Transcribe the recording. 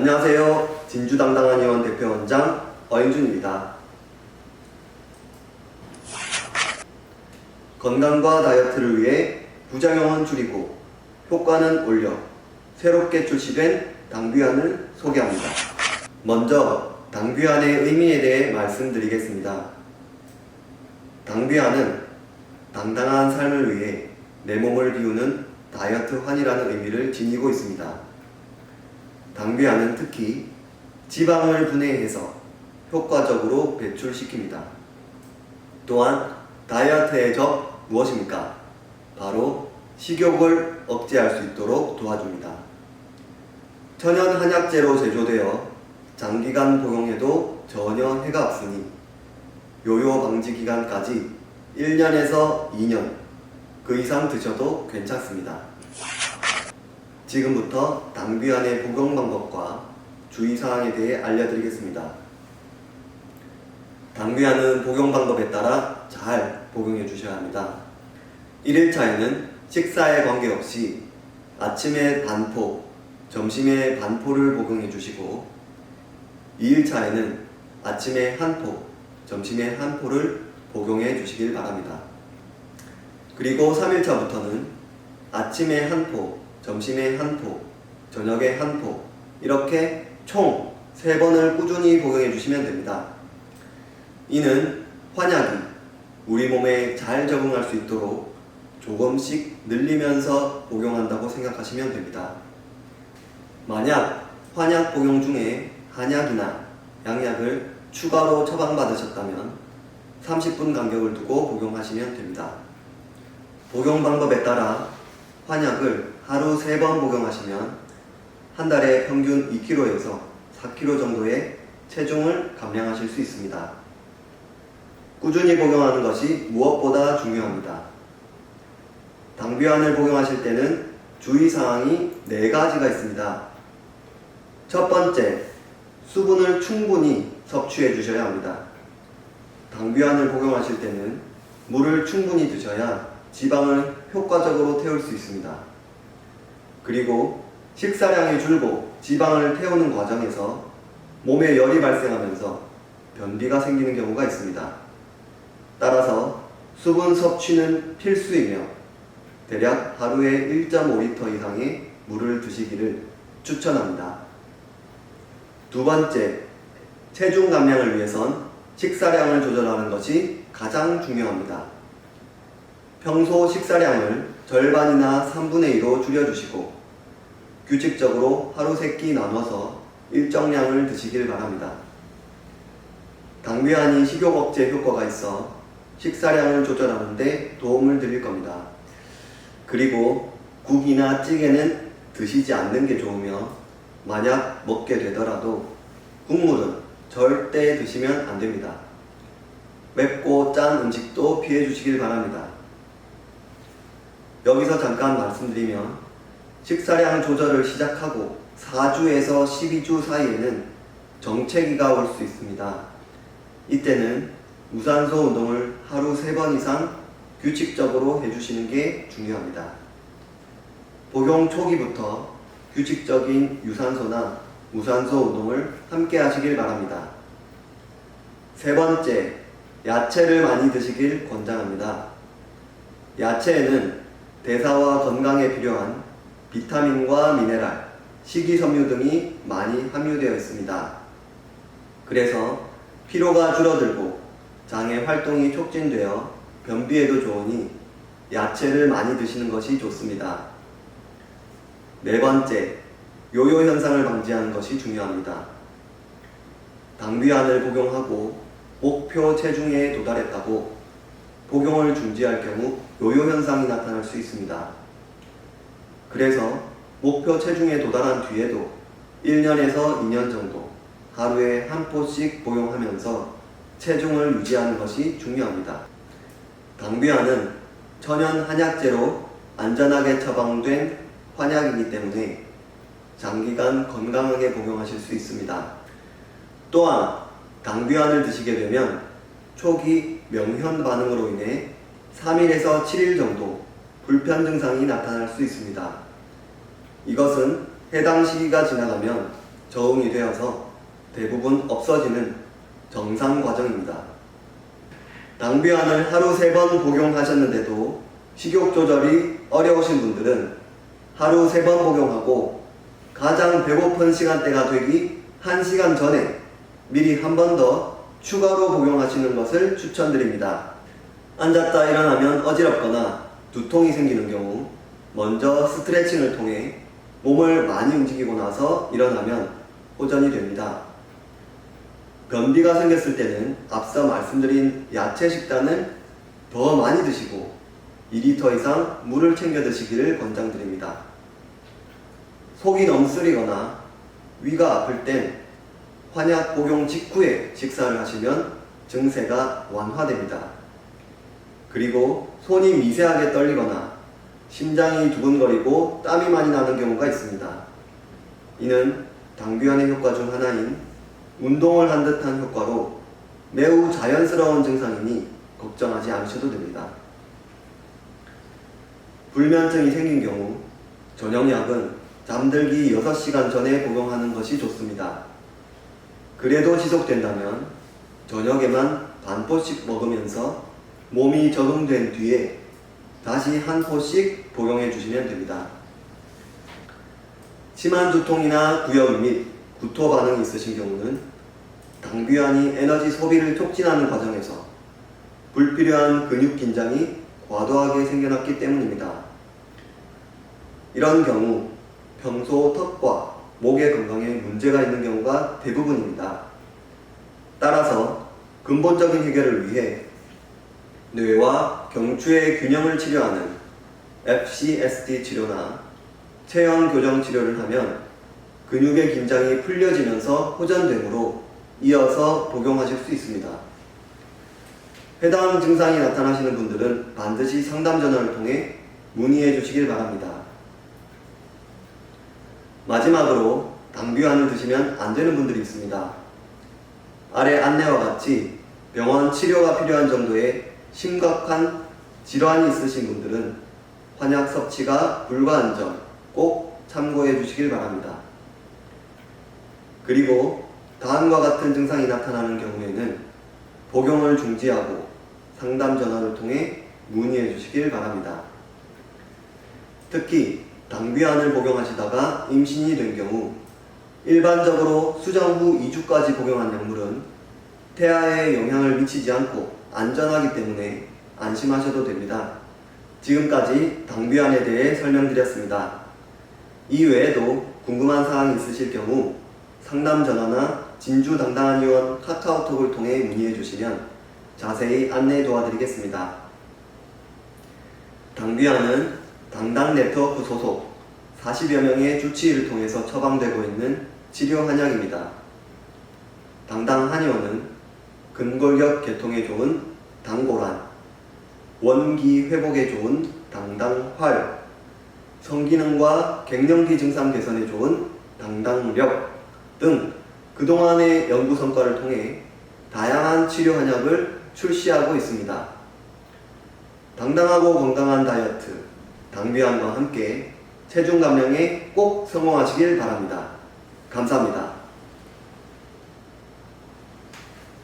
안녕하세요. 진주당당한 의원 대표원장 어인준입니다. 건강과 다이어트를 위해 부작용은 줄이고 효과는 올려 새롭게 출시된 당귀안을 소개합니다. 먼저 당귀안의 의미에 대해 말씀드리겠습니다. 당귀안은 당당한 삶을 위해 내 몸을 비우는 다이어트 환이라는 의미를 지니고 있습니다. 당귀안은 특히 지방을 분해해서 효과적으로 배출시킵니다. 또한 다이어트의 적 무엇입니까? 바로 식욕을 억제할 수 있도록 도와줍니다. 천연 한약재로 제조되어 장기간 복용해도 전혀 해가 없으니 요요 방지 기간까지 1년에서 2년 그 이상 드셔도 괜찮습니다. 지금부터 당귀안의 복용 방법과 주의사항에 대해 알려드리겠습니다. 당귀안은 복용 방법에 따라 잘 복용해 주셔야 합니다. 1일차에는 식사에 관계없이 아침에 반포, 점심에 반포를 복용해 주시고 2일차에는 아침에 한 포, 점심에 한 포를 복용해 주시길 바랍니다. 그리고 3일차부터는 아침에 한 포, 점심에 한 포, 저녁에 한 포, 이렇게 총 3번을 꾸준히 복용해 주시면 됩니다. 이는 환약이 우리 몸에 잘 적응할 수 있도록 조금씩 늘리면서 복용한다고 생각하시면 됩니다. 만약 환약 복용 중에 한약이나 양약을 추가로 처방받으셨다면 30분 간격을 두고 복용하시면 됩니다. 복용 방법에 따라 환약을 하루 3번 복용하시면 한 달에 평균 2kg에서 4kg 정도의 체중을 감량하실 수 있습니다. 꾸준히 복용하는 것이 무엇보다 중요합니다. 당귀안을 복용하실 때는 주의사항이 4가지가 있습니다. 첫 번째, 수분을 충분히 섭취해 주셔야 합니다. 당귀안을 복용하실 때는 물을 충분히 드셔야 지방을 효과적으로 태울 수 있습니다. 그리고 식사량이 줄고 지방을 태우는 과정에서 몸에 열이 발생하면서 변비가 생기는 경우가 있습니다. 따라서 수분 섭취는 필수이며 대략 하루에 1.5리터 이상의 물을 드시기를 추천합니다. 두 번째, 체중 감량을 위해선 식사량을 조절하는 것이 가장 중요합니다. 평소 식사량을 절반이나 3분의 2로 줄여주시고 규칙적으로 하루 세끼 나눠서 일정량을 드시길 바랍니다. 당귀안이 식욕 억제 효과가 있어 식사량을 조절하는 데 도움을 드릴 겁니다. 그리고 국이나 찌개는 드시지 않는 게 좋으며 만약 먹게 되더라도 국물은 절대 드시면 안 됩니다. 맵고 짠 음식도 피해 주시길 바랍니다. 여기서 잠깐 말씀드리면 식사량 조절을 시작하고 4주에서 12주 사이에는 정체기가 올 수 있습니다. 이때는 무산소 운동을 하루 3번 이상 규칙적으로 해주시는 게 중요합니다. 복용 초기부터 규칙적인 유산소나 무산소 운동을 함께 하시길 바랍니다. 세 번째, 야채를 많이 드시길 권장합니다. 야채에는 대사와 건강에 필요한 비타민과 미네랄, 식이섬유 등이 많이 함유되어 있습니다. 그래서 피로가 줄어들고 장의 활동이 촉진되어 변비에도 좋으니 야채를 많이 드시는 것이 좋습니다. 네 번째, 요요 현상을 방지하는 것이 중요합니다. 당귀안을 복용하고 목표 체중에 도달했다고 복용을 중지할 경우 요요 현상이 나타날 수 있습니다. 그래서 목표 체중에 도달한 뒤에도 1년에서 2년 정도 하루에 한 포씩 복용하면서 체중을 유지하는 것이 중요합니다. 당귀안은 천연 한약재로 안전하게 처방된 환약이기 때문에 장기간 건강하게 복용하실 수 있습니다. 또한 당귀안을 드시게 되면 초기 명현 반응으로 인해 3일에서 7일 정도 불편 증상이 나타날 수 있습니다. 이것은 해당 시기가 지나가면 적응이 되어서 대부분 없어지는 정상 과정입니다. 당비안을 하루 세번 복용하셨는데도 식욕 조절이 어려우신 분들은 하루 세번 복용하고 가장 배고픈 시간대가 되기 1시간 전에 미리 한 번 더 추가로 복용하시는 것을 추천드립니다. 앉았다 일어나면 어지럽거나 두통이 생기는 경우 먼저 스트레칭을 통해 몸을 많이 움직이고 나서 일어나면 호전이 됩니다. 변비가 생겼을 때는 앞서 말씀드린 야채 식단을 더 많이 드시고 2리터 이상 물을 챙겨 드시기를 권장드립니다. 속이 너무 쓰리거나 위가 아플 땐 환약 복용 직후에 식사를 하시면 증세가 완화됩니다. 그리고 손이 미세하게 떨리거나 심장이 두근거리고 땀이 많이 나는 경우가 있습니다. 이는 당귀환의 효과 중 하나인 운동을 한 듯한 효과로 매우 자연스러운 증상이니 걱정하지 않으셔도 됩니다. 불면증이 생긴 경우 저녁약은 잠들기 6시간 전에 복용하는 것이 좋습니다. 그래도 지속된다면 저녁에만 반 포씩 먹으면서 몸이 적응된 뒤에 다시 한 포씩 복용해 주시면 됩니다. 심한 두통이나 구역 및 구토 반응이 있으신 경우는 당귀환이 에너지 소비를 촉진하는 과정에서 불필요한 근육 긴장이 과도하게 생겨났기 때문입니다. 이런 경우 평소 턱과 목의 건강에 문제가 있는 경우가 대부분입니다. 따라서 근본적인 해결을 위해 뇌와 경추의 균형을 치료하는 FCSD 치료나 체형 교정 치료를 하면 근육의 긴장이 풀려지면서 호전되므로 이어서 복용하실 수 있습니다. 해당 증상이 나타나시는 분들은 반드시 상담 전화를 통해 문의해 주시길 바랍니다. 마지막으로 당귀환을 드시면 안 되는 분들이 있습니다. 아래 안내와 같이 병원 치료가 필요한 정도의 심각한 질환이 있으신 분들은 환약 섭취가 불가한 점 꼭 참고해 주시길 바랍니다. 그리고 다음과 같은 증상이 나타나는 경우에는 복용을 중지하고 상담 전화를 통해 문의해 주시길 바랍니다. 특히 당귀환을 복용하시다가 임신이 된 경우 일반적으로 수정 후 2주까지 복용한 약물은 태아에 영향을 미치지 않고 안전하기 때문에 안심하셔도 됩니다. 지금까지 당귀환에 대해 설명드렸습니다. 이 외에도 궁금한 사항이 있으실 경우 상담 전화나 진주 당당한 의원 카카오톡을 통해 문의해 주시면 자세히 안내 도와드리겠습니다. 당귀환은 당당 네트워크 소속 40여 명의 주치의를 통해서 처방되고 있는 치료 한약입니다. 당당 한의원은 근골격 개통에 좋은 당고란, 원기 회복에 좋은 당당활, 성기능과 갱년기 증상 개선에 좋은 당당력 등 그동안의 연구 성과를 통해 다양한 치료 한약을 출시하고 있습니다. 당당하고 건강한 다이어트, 당비안과 함께 체중 감량에 꼭 성공하시길 바랍니다. 감사합니다.